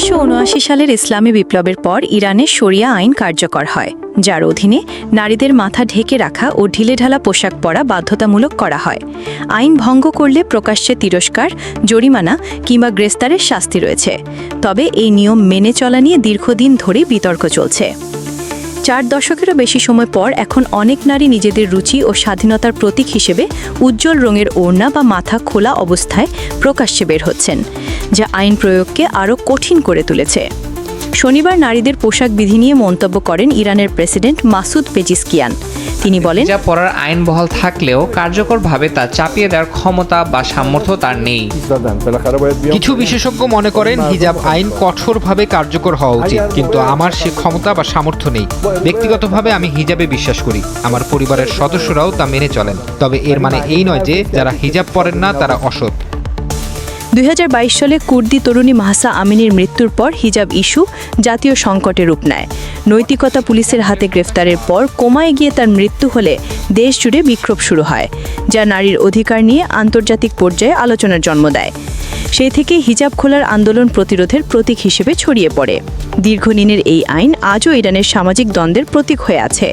উনিশশো সালের ইসলামী বিপ্লবের পর ইরানে শরিয়া আইন কার্যকর হয়, যার অধীনে নারীদের মাথা ঢেকে রাখা ও ঢিলেঢালা পোশাক পরা বাধ্যতামূলক করা হয়। আইন ভঙ্গ করলে প্রকাশ্যে তিরস্কার, জরিমানা কিংবা গ্রেস্তারের শাস্তি রয়েছে। তবে এই নিয়ম মেনে চলা নিয়ে দীর্ঘদিন ধরেই বিতর্ক চলছে। চার দশকেরও বেশি সময় পর এখন অনেক নারী নিজেদের রুচি ও স্বাধীনতার প্রতীক হিসেবে উজ্জ্বল রঙের ওড়না বা মাথা খোলা অবস্থায় প্রকাশ্যে বের হচ্ছেন, যা আইন প্রয়োগকে আরও কঠিন করে তুলেছে। শনিবার নারীদের পোশাক বিধি নিয়ে মন্তব্য করেন ইরানের প্রেসিডেন্ট মাসুদ পেজিসকিয়ান তিনি বলেন যা পড়ার আইন বহাল থাকলেও কার্যকরভাবে তা চাপিয়ে দেওয়ার ক্ষমতা বা সামর্থ্য তার নেই। কিছু বিশেষজ্ঞ মনে করেন হিজাব আইন কঠোরভাবে কার্যকর হওয়া উচিত কিন্তু আমার সে ক্ষমতা বা সামর্থ্য নেই। ব্যক্তিগতভাবে আমি হিজাবে বিশ্বাস করি আমার পরিবারের সদস্যরাও তা মেনে চলেন। তবে এর মানে এই নয় যে যারা হিজাব পরেন না তারা অসৎ। দুই হাজার বাইশ সালে কুর্দি তরুণী মাহসা আমিনীর মৃত্যুর পর হিজাব ইস্যু জাতীয় সংকটে রূপ নেয়। নৈতিকতা পুলিশের হাতে গ্রেফতারের পর কোমায় গিয়ে তার মৃত্যু হলে দেশ জুড়ে বিক্ষোভ শুরু হয়, যা নারীর অধিকার নিয়ে আন্তর্জাতিক পর্যায়ে আলোচনার জন্ম দেয়। সেই থেকে হিজাব খোলার আন্দোলন প্রতিরোধের প্রতীক হিসেবে ছড়িয়ে পড়ে। দীর্ঘদিনের এই আইন আজও ইরানের সামাজিক দ্বন্দ্বের প্রতীক হয়ে আছে।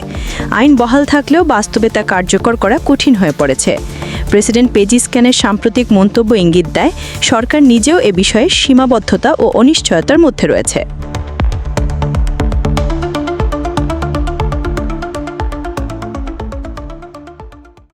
আইন বহাল থাকলেও বাস্তবে তা কার্যকর করা কঠিন হয়ে পড়েছে। প্রেসিডেন্ট পেজি স্ক্যানের সাম্প্রতিক মন্তব্য ইঙ্গিত দেয়, সরকার নিজেও এ বিষয়ে সীমাবদ্ধতা ও অনিশ্চয়তার মধ্যে রয়েছে।